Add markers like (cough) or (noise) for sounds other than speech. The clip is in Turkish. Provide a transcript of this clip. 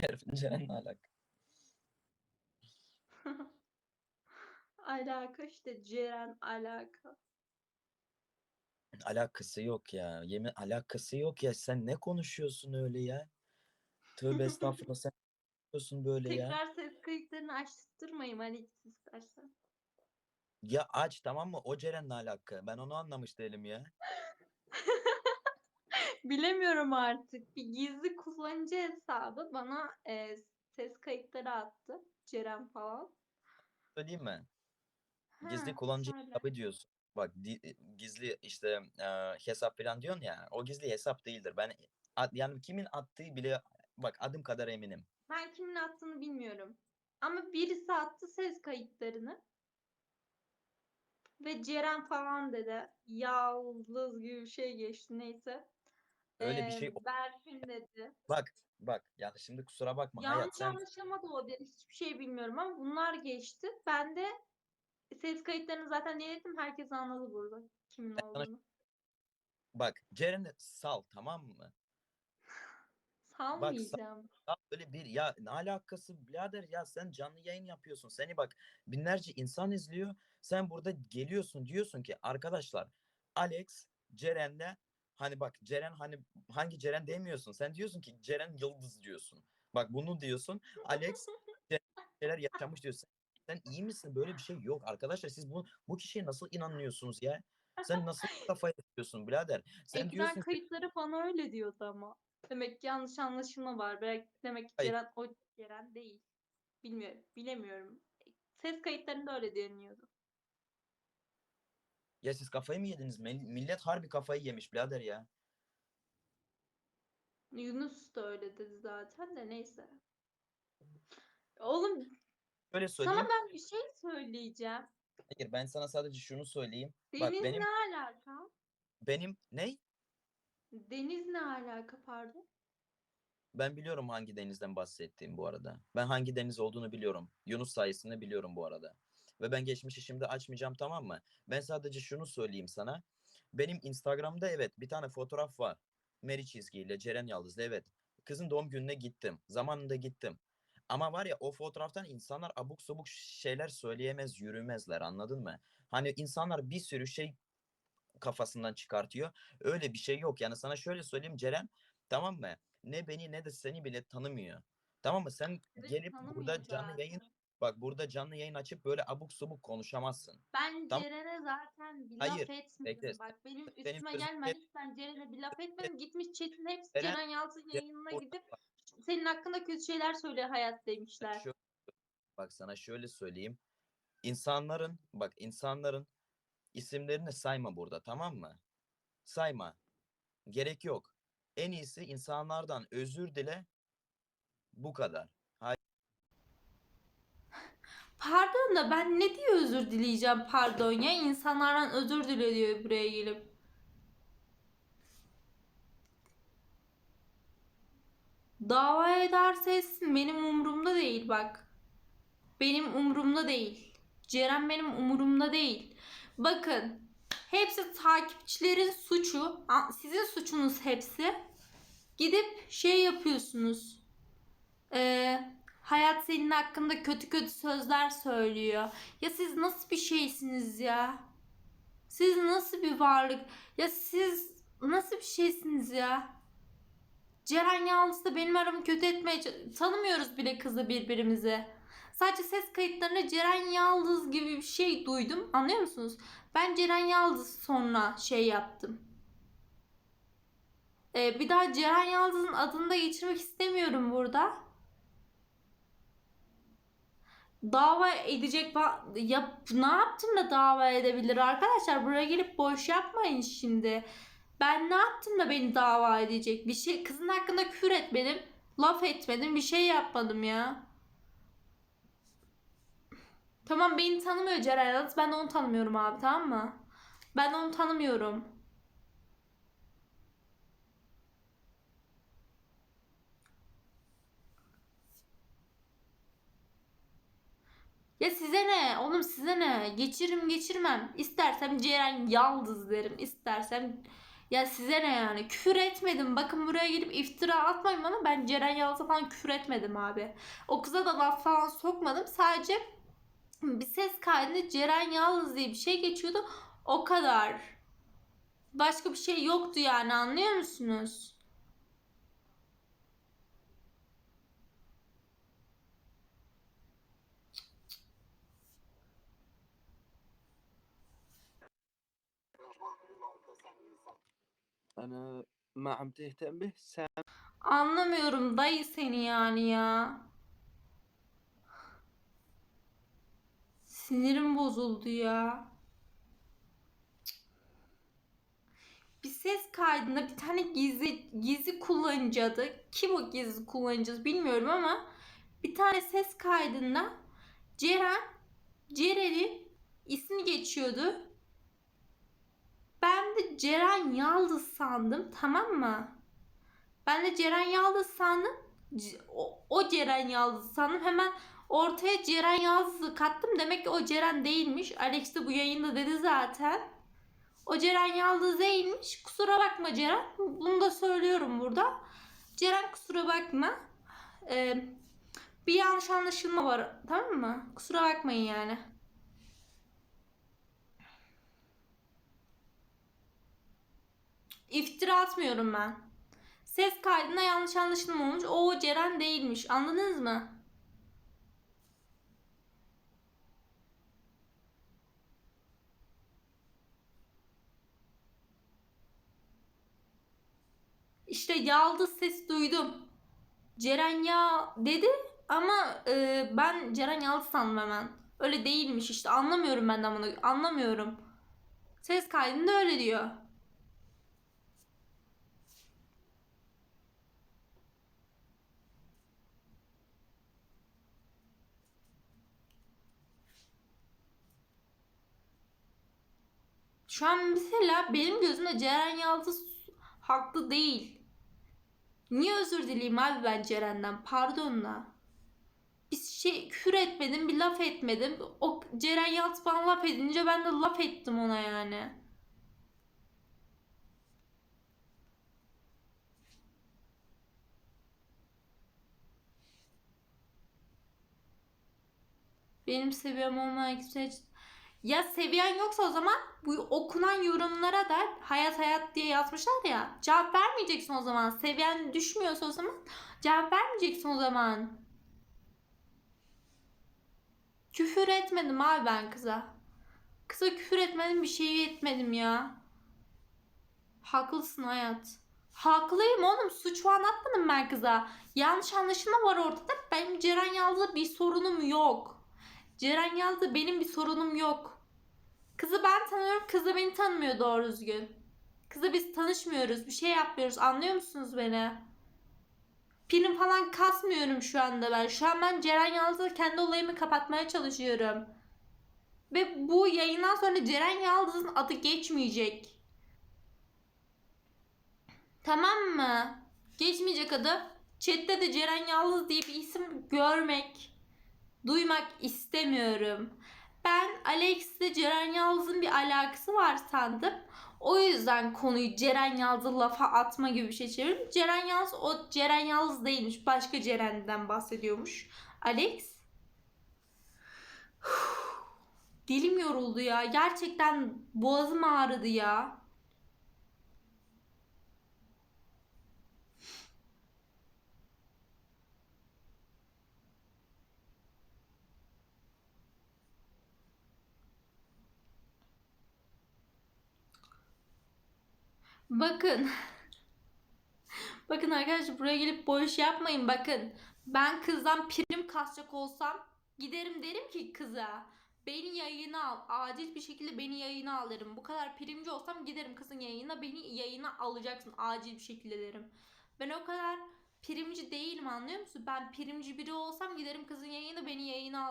(laughs) Ceren'le alaka. (laughs) Alaka işte Ceren alaka. Alakası yok ya. Yemin alakası yok ya. Sen ne konuşuyorsun öyle ya? Tövbe (laughs) estağfurullah sen ne konuşuyorsun böyle ya? Tekrar ses kayıtlarını açtırmayayım hani istersen. Ya aç tamam mı? O Ceren'le alaka. Ben onu anlamış değilim ya. Bilemiyorum artık. Bir gizli kullanıcı hesabı bana e, ses kayıtları attı. Ceren falan. Söyleyeyim mi? Gizli kullanıcı söyle. hesabı diyorsun. Bak di- gizli işte e, hesap falan diyorsun ya. O gizli hesap değildir. Ben at- yani kimin attığı bile bak adım kadar eminim. Ben kimin attığını bilmiyorum. Ama birisi attı ses kayıtlarını. Ve Ceren falan dedi. Yalnız gibi bir şey geçti neyse. Öyle bir şey Berfin dedi. Bak bak yani şimdi kusura bakma hayat Yanlış sen anlaşılma da olabilir. Hiçbir şey bilmiyorum ama bunlar geçti. Ben de ses kayıtlarını zaten dinledim. Herkes anladı burada kimin sana- olduğunu. bak Ceren'i sal tamam mı? (laughs) Salmayacağım. Ya Böyle bir ya ne alakası birader ya sen canlı yayın yapıyorsun. Seni bak binlerce insan izliyor. Sen burada geliyorsun diyorsun ki arkadaşlar Alex Ceren'le hani bak Ceren hani hangi Ceren demiyorsun. Sen diyorsun ki Ceren Yıldız diyorsun. Bak bunu diyorsun. Alex (laughs) Ceren şeyler yaşamış diyorsun. Sen iyi misin? Böyle bir şey yok. Arkadaşlar siz bu bu kişiye nasıl inanıyorsunuz ya? Sen nasıl kafaya yapıyorsun birader? Sen Ekran diyorsun ki kayıtları bana öyle diyordu ama. Demek ki yanlış anlaşılma var. Belki demek ki Hayır. Ceren o Ceren değil. Bilmiyorum. Bilemiyorum. Ses kayıtlarında öyle deniliyordu. Ya siz kafayı mı yediniz? Mil- Millet harbi kafayı yemiş birader ya. Yunus da öyle dedi zaten de neyse. Oğlum Şöyle söyleyeyim. sana ben bir şey söyleyeceğim. Hayır ben sana sadece şunu söyleyeyim. Bak Deniz benim ne alaka? benim ne? Deniz ne alaka pardon? Ben biliyorum hangi denizden bahsettiğim bu arada. Ben hangi deniz olduğunu biliyorum. Yunus sayesinde biliyorum bu arada. Ve ben geçmişi şimdi açmayacağım tamam mı? Ben sadece şunu söyleyeyim sana. Benim Instagram'da evet bir tane fotoğraf var. Meri çizgiyle Ceren Yaldız'la evet. Kızın doğum gününe gittim. Zamanında gittim. Ama var ya o fotoğraftan insanlar abuk sabuk şeyler söyleyemez, yürümezler anladın mı? Hani insanlar bir sürü şey kafasından çıkartıyor. Öyle bir şey yok. Yani sana şöyle söyleyeyim Ceren tamam mı? Ne beni ne de seni bile tanımıyor. Tamam mı? Sen Evet, gelip burada canlı yayın. Bak burada canlı yayın açıp böyle abuk subuk konuşamazsın. Ben Tamam. Ceren'e zaten bir Hayır, laf etmedim. bekle. Bak benim Benim üstüme sözüm gelme kes- lütfen Ceren'e bir laf etmedim. Gitmiş chat'in hepsi Ceren- Ceren Yalçın Ceren yayınına orada gidip senin hakkında kötü şeyler söylüyor hayat demişler. şu- bak sana şöyle söyleyeyim. İnsanların bak insanların isimlerini sayma burada tamam mı? Sayma. Gerek yok. En iyisi insanlardan özür dile. Bu kadar. Pardon da ben ne diye özür dileyeceğim pardon ya. İnsanlardan özür dile buraya gelip. Dava ederse benim umurumda değil bak. Benim umurumda değil. Ceren benim umurumda değil. Bakın hepsi takipçilerin suçu. Sizin suçunuz hepsi. Gidip şey yapıyorsunuz. Ee, hayat senin hakkında kötü kötü sözler söylüyor. Ya siz nasıl bir şeysiniz ya? Siz nasıl bir varlık? Ya siz nasıl bir şeysiniz ya? Ceren Yalnız da benim aramı kötü etmeye tanımıyoruz bile kızı birbirimize. Sadece ses kayıtlarında Ceren Yaldız gibi bir şey duydum. Anlıyor musunuz? Ben Ceren Yaldız sonra şey yaptım. Ee, bir daha Ceren Yaldız'ın adını da geçirmek istemiyorum burada. Dava edecek yap ne yaptım da dava edebilir arkadaşlar? Buraya gelip boş yapmayın şimdi. Ben ne yaptım da beni dava edecek? Bir şey kızın hakkında küfür etmedim. Laf etmedim. Bir şey yapmadım ya. Tamam beni tanımıyor Ceren. Ben onu tanımıyorum abi tamam mı? Ben onu tanımıyorum. Ya size ne? Oğlum size ne? Geçiririm geçirmem. İstersem Ceren Yaldız derim. İstersem Ya size ne yani? Küfür etmedim. Bakın buraya gelip iftira atmayın bana. Ben Ceren Yalçın'a falan küfür etmedim abi. O kıza da laf falan sokmadım. Sadece bir ses kaydında Ceren Yalçın diye bir şey geçiyordu. O kadar. Başka bir şey yoktu yani anlıyor musunuz? Ana ma am tehtem bih sen. Anlamıyorum dayı seni yani ya. Sinirim bozuldu ya. Bir ses kaydında bir tane gizli gizli kullanıcı adı. Kim o gizli kullanıcı bilmiyorum ama bir tane ses kaydında Ceren Ceren'in ismi geçiyordu. Ben de Ceren Yaldız sandım tamam mı? Ben de Ceren Yaldız sandım. O, o Ceren Yaldız sandım. Hemen ortaya Ceren Yaldız'ı kattım. Demek ki o Ceren değilmiş. Alex de bu yayında dedi zaten. O Ceren Yaldız değilmiş. Kusura bakma Ceren. Bunu da söylüyorum burada. Ceren kusura bakma. Ee, bir yanlış anlaşılma var. Tamam mı? Kusura bakmayın yani. İftira atmıyorum ben. Ses kaydında yanlış anlaşılma olmuş. O Ceren değilmiş. Anladınız mı? İşte yaldız ses duydum. Ceren ya dedi ama e, ben Ceren Yaldız sandım hemen. Öyle değilmiş işte anlamıyorum ben de bunu anlamıyorum. Ses kaydında öyle diyor. Şu an mesela benim gözümde Ceren Yaldız haklı değil. Niye özür dileyim abi ben Ceren'den? Pardon da. Bir şey küfür etmedim, bir laf etmedim. O Ceren Yaldız bana laf edince ben de laf ettim ona yani. Benim seviyem olmayan kimse ya seviyen yoksa o zaman bu okunan yorumlara da hayat hayat diye yazmışlar ya. Cevap vermeyeceksin o zaman. Seviyen düşmüyorsa o zaman cevap vermeyeceksin o zaman. Küfür etmedim abi ben kıza. Kıza küfür etmedim bir şey etmedim ya. Haklısın hayat. Haklıyım oğlum suç falan atmadım ben kıza. Yanlış anlaşılma var ortada. Benim Ceren Yalçın'la bir sorunum yok. Ceren Yalçın'la benim bir sorunum yok. Kızı ben tanıyorum, kız da beni tanımıyor doğru düzgün. Kızı biz tanışmıyoruz, bir şey yapmıyoruz. Anlıyor musunuz beni? Prim falan kasmıyorum şu anda ben. Şu an ben Ceren Yaldız'la kendi olayımı kapatmaya çalışıyorum. Ve bu yayından sonra Ceren Yaldız'ın adı geçmeyecek. Tamam mı? Geçmeyecek adı. Chat'te de Ceren Yaldız diye bir isim görmek, duymak istemiyorum. Ben Alex'le Ceren Yalçın'ın bir alakası var sandım. O yüzden konuyu Ceren Yalçın lafa atma gibi bir şey çevirdim. Ceren Yalçın o Ceren Yalçın değilmiş. Başka Ceren'den bahsediyormuş. Alex. Dilim yoruldu ya. Gerçekten boğazım ağrıdı ya. Bakın. (laughs) Bakın arkadaşlar buraya gelip boş yapmayın bakın. Ben kızdan prim kasacak olsam giderim derim ki kıza beni yayına al. Acil bir şekilde beni yayına al derim. Bu kadar primci olsam giderim kızın yayına beni yayına alacaksın acil bir şekilde derim. Ben o kadar primci değilim anlıyor musun? Ben primci biri olsam giderim kızın yayına beni yayına al